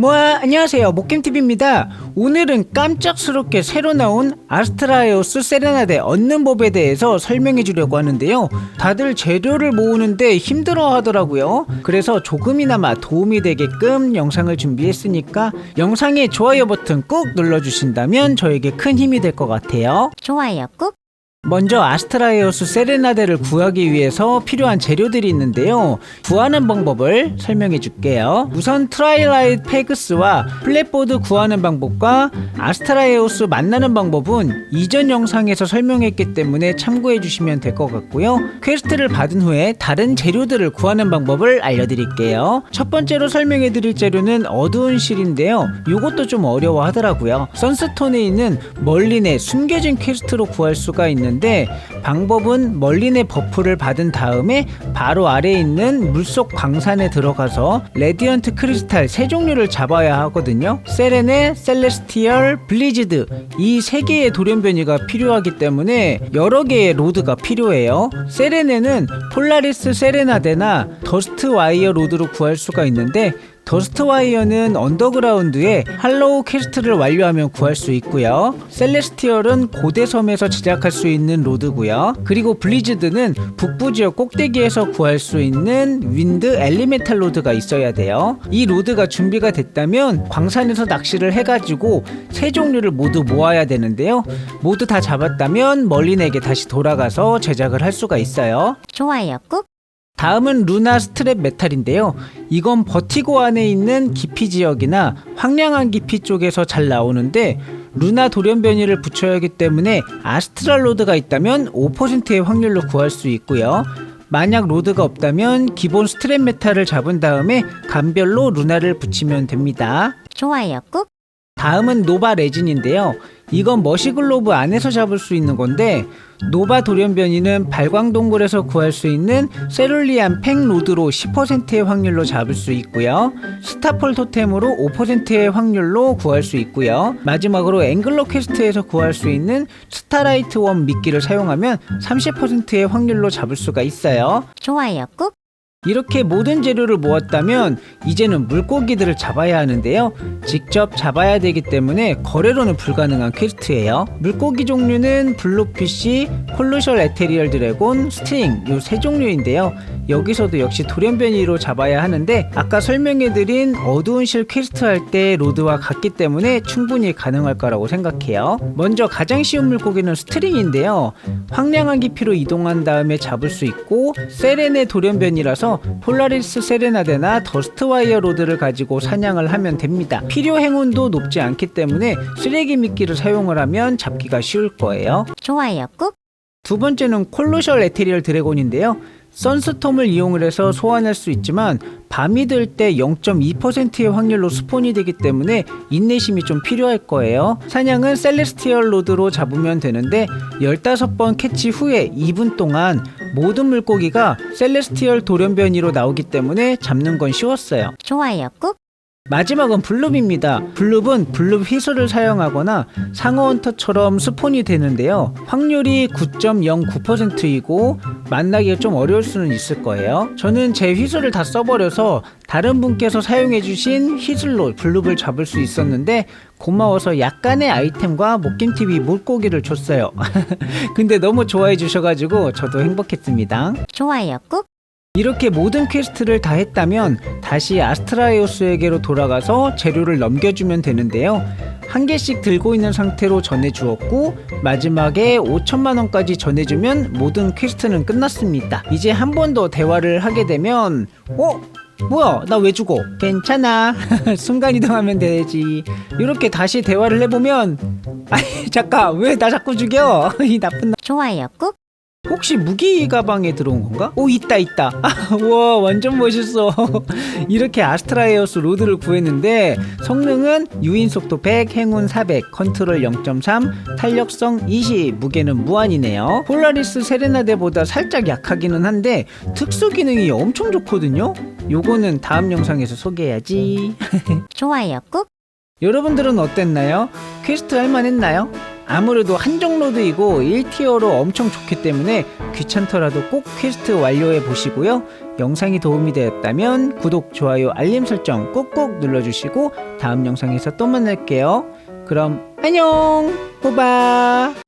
뭐야 안녕하세요. 목겜TV입니다. 오늘은 깜짝스럽게 새로 나온 아스트라에오스 세레나데 얻는 법에 대해서 설명해 주려고 하는데요. 다들 재료를 모으는데 힘들어 하더라고요. 그래서 조금이나마 도움이 되게끔 영상을 준비했으니까 영상에 좋아요 버튼 꾹 눌러주신다면 저에게 큰 힘이 될 것 같아요. 좋아요 꾹 먼저 아스트라에오스 세레나데를 구하기 위해서 필요한 재료들이 있는데요. 구하는 방법을 설명해 줄게요. 우선 트라일라이트 페그스와 플랫보드 구하는 방법과 아스트라에오스 만나는 방법은 이전 영상에서 설명했기 때문에 참고해 주시면 될 것 같고요. 퀘스트를 받은 후에 다른 재료들을 구하는 방법을 알려드릴게요. 첫 번째로 설명해 드릴 재료는 어두운 실인데요. 이것도 좀 어려워 하더라고요. 선스톤에 있는 멀린의 숨겨진 퀘스트로 구할 수가 있는 데 방법은 멀린의 버프를 받은 다음에 바로 아래에 있는 물속 광산에 들어가서 레디언트 크리스탈 세 종류를 잡아야 하거든요. 세레네, 셀레스티얼, 블리즈드 이 세 개의 돌연변이가 필요하기 때문에 여러 개의 로드가 필요해요. 세레네는 폴라리스 세레나데나 더스트 와이어 로드로 구할 수가 있는데 더스트 와이어는 언더그라운드에 할로우 퀘스트를 완료하면 구할 수 있고요. 셀레스티얼은 고대 섬에서 제작할 수 있는 로드고요. 그리고 블리즈드는 북부 지역 꼭대기에서 구할 수 있는 윈드 엘리멘탈 로드가 있어야 돼요. 이 로드가 준비가 됐다면 광산에서 낚시를 해가지고 세 종류를 모두 모아야 되는데요. 모두 다 잡았다면 멀린에게 다시 돌아가서 제작을 할 수가 있어요. 좋아요 꾹 다음은 루나 스트랩 메탈인데요. 이건 버티고 안에 있는 깊이 지역이나 황량한 깊이 쪽에서 잘 나오는데 루나 돌연변이를 붙여야 하기 때문에 아스트랄 로드가 있다면 5%의 확률로 구할 수 있고요. 만약 로드가 없다면 기본 스트랩 메탈을 잡은 다음에 감별로 루나를 붙이면 됩니다. 좋아요 꾹 다음은 노바 레진인데요. 이건 머시글로브 안에서 잡을 수 있는 건데 노바 돌연변이는 발광동굴에서 구할 수 있는 세룰리안 팽 로드로 10%의 확률로 잡을 수 있고요. 스타폴 토템으로 5%의 확률로 구할 수 있고요. 마지막으로 앵글러 퀘스트에서 구할 수 있는 스타라이트 원 미끼를 사용하면 30%의 확률로 잡을 수가 있어요. 좋아요 꾹 이렇게 모든 재료를 모았다면 이제는 물고기들을 잡아야 하는데요. 직접 잡아야 되기 때문에 거래로는 불가능한 퀘스트예요. 물고기 종류는 블루피쉬, 콜루셜 에테리얼 드래곤, 스팅 요 세 종류인데요. 여기서도 역시 돌연변이로 잡아야 하는데 아까 설명해드린 어두운 실 퀘스트 할 때 로드와 같기 때문에 충분히 가능할 거라고 생각해요. 먼저 가장 쉬운 물고기는 스트링인데요. 황량한 깊이로 이동한 다음에 잡을 수 있고 세레네 돌연변이라서 폴라리스 세레나데나 더스트와이어 로드를 가지고 사냥을 하면 됩니다. 필요 행운도 높지 않기 때문에 쓰레기 미끼를 사용을 하면 잡기가 쉬울 거예요. 좋아요 꾹 두 번째는 콜로셜 에테리얼 드래곤인데요. 선스톰을 이용을 해서 소환할 수 있지만 밤이 될때 0.2%의 확률로 스폰이 되기 때문에 인내심이 좀 필요할 거예요. 사냥은 셀레스티얼 로드로 잡으면 되는데 15번 캐치 후에 2분 동안 모든 물고기가 셀레스티얼 돌연변이로 나오기 때문에 잡는 건 쉬웠어요. 좋아요 꾹 마지막은 블룹입니다. 블룹은 블룹 휘슬을 사용하거나 상어 헌터처럼 스폰이 되는데요. 확률이 9.09%이고 만나기가 좀 어려울 수는 있을 거예요. 저는 제 휘슬을 다 써버려서 다른 분께서 사용해주신 휘슬로 블룹을 잡을 수 있었는데 고마워서 약간의 아이템과 목김TV 물고기를 줬어요. 근데 너무 좋아해 주셔가지고 저도 행복했습니다. 좋아요 꾹 이렇게 모든 퀘스트를 다 했다면 다시 아스트라에오스에게로 돌아가서 재료를 넘겨주면 되는데요. 한 개씩 들고 있는 상태로 전해주었고 마지막에 5천만 원까지 전해주면 모든 퀘스트는 끝났습니다. 이제 한 번 더 대화를 하게 되면 어? 뭐야 나 왜 죽어? 괜찮아 순간이동하면 되지 이렇게 다시 대화를 해보면 아니 잠깐 왜 나 자꾸 죽여 이 나쁜 좋아요 꾹 혹시 무기 가방에 들어온 건가? 오 있다 있다. 아, 와 완전 멋있어. 이렇게 아스트라 에어스 로드를 구했는데 성능은 유인 속도 100 행운 400 컨트롤 0.3 탄력성 20 무게는 무한이네요. 폴라리스 세레나데보다 살짝 약하기는 한데 특수 기능이 엄청 좋거든요. 요거는 다음 영상에서 소개해야지. 좋아요 꾹. 여러분들은 어땠나요? 퀘스트 할만했나요? 아무래도 한정 로드이고 1티어로 엄청 좋기 때문에 귀찮더라도 꼭 퀘스트 완료해 보시고요. 영상이 도움이 되었다면 구독, 좋아요, 알림 설정 꾹꾹 눌러주시고 다음 영상에서 또 만날게요. 그럼 안녕! 호바!